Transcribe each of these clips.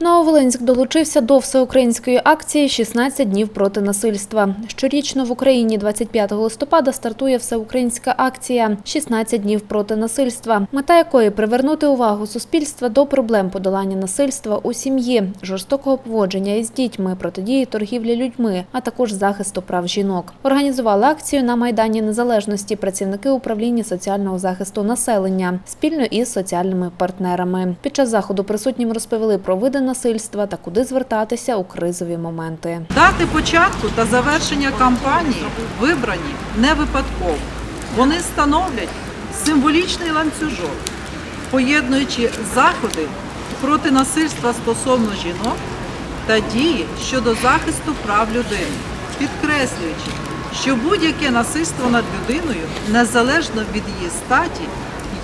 Нововолинськ долучився до всеукраїнської акції «16 днів проти насильства. Щорічно в Україні 25 листопада стартує всеукраїнська акція «16 днів проти насильства», мета якої привернути увагу суспільства до проблем подолання насильства у сім'ї, жорстокого поводження із дітьми, протидії торгівлі людьми, а також захисту прав жінок. Організували акцію на майдані Незалежності працівники управління соціального захисту населення спільно із соціальними партнерами. Під час заходу присутнім розповіли про види насильства та куди звертатися у кризові моменти. Дати початку та завершення кампанії вибрані не випадково. Вони становлять символічний ланцюжок, поєднуючи заходи проти насильства стосовно жінок та дії щодо захисту прав людини, підкреслюючи, що будь-яке насильство над людиною, незалежно від її статі,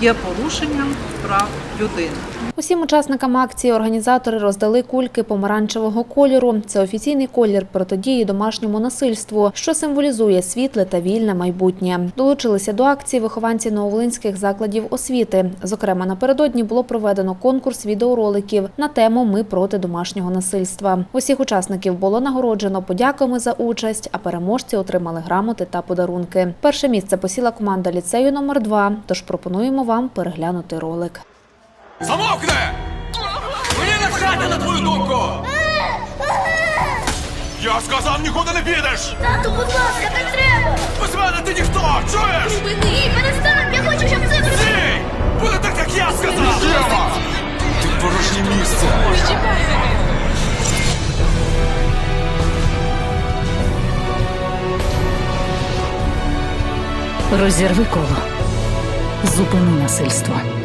є порушенням прав людини. Усім учасникам акції організатори роздали кульки помаранчевого кольору. Це офіційний колір протидії домашньому насильству, що символізує світле та вільне майбутнє. Долучилися до акції вихованці нововолинських закладів освіти. Зокрема, напередодні було проведено конкурс відеороликів на тему Ми проти домашнього насильства. Усіх учасників було нагороджено подяками за участь, а переможці отримали грамоти та подарунки. Перше місце посіла команда ліцею номер 2 Тож пропонуємо вам переглянути ролик. Замовкни! Мені начхати на твою думку! Я сказав, нікуди не підеш! Тату, будь ласка, не треба! Без мене ти ніхто! Чуєш? Припини, перестань, я хочу, щоб це Ні! Буде так, як я сказав! Єва! Ти порожнє місце! Розірви коло. Зупини насильство.